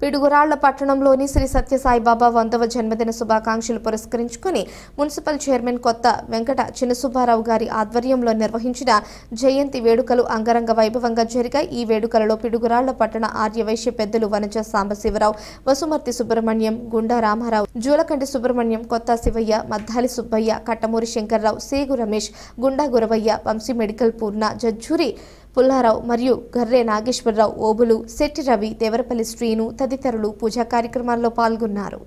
పిడుగురాళ్ళ పట్టణంలోని శ్రీ సత్యసాయిబాబా వందవ జన్మదిన శుభాకాంక్షలు పురస్కరించుకుని మున్సిపల్ చైర్మన్ కొత్త వెంకట చిన్నసుబ్బారావు గారి ఆధ్వర్యంలో నిర్వహించిన జయంతి వేడుకలు అంగరంగ వైభవంగా జరిగాయి. ఈ వేడుకలలో పిడుగురాళ్ళ పట్టణ ఆర్యవైశ్య పెద్దలు వనజ సాంబశివరావు వసుమర్తి సుబ్రహ్మణ్యం గుండా రామారావు జూలకంటి సుబ్రహ్మణ్యం కొత్త శివయ్య మద్దాలి సుబ్బయ్య కట్టమూరి శంకర్రావు సేగు రమేష్ గుండా గురవయ్య వంశీ మెడికల్ పూర్ణ జజ్జూరి పుల్లారావు మరియు గర్రె నాగేశ్వరరావు ఓబులు శెట్టి రవి దేవరపల్లి శ్రీను తదితరులు పూజా కార్యక్రమాల్లో పాల్గొన్నారు.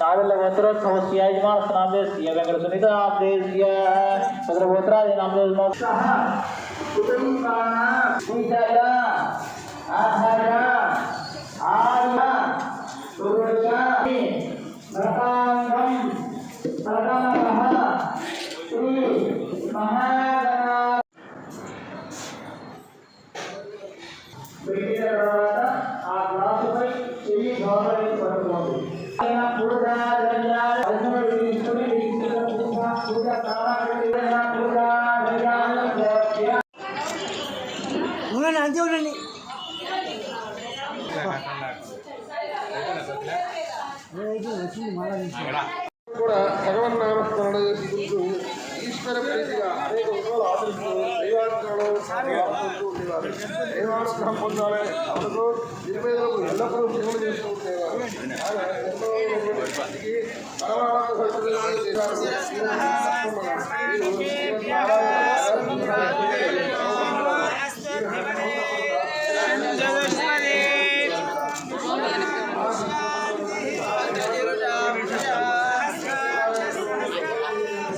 నావెల్ల ఉండండి అంతే ఉండండి వచ్చింది మళ్ళా కూడా చేసుకుంటూ ఈశ్వర ప్రీతిగా అనేక ఉత్సవాలు ఆచరిస్తూ దైవానుగ్రహం ఉండేవారు దైవానుగ్రహం పొందాలి అందుకు నిర్వేదలకు ఎల్లప్పుడూ సేవలు చేస్తూ ఉండేవారు ఎన్నో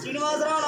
ಶ್ರೀನಿವಾಸರಾವ್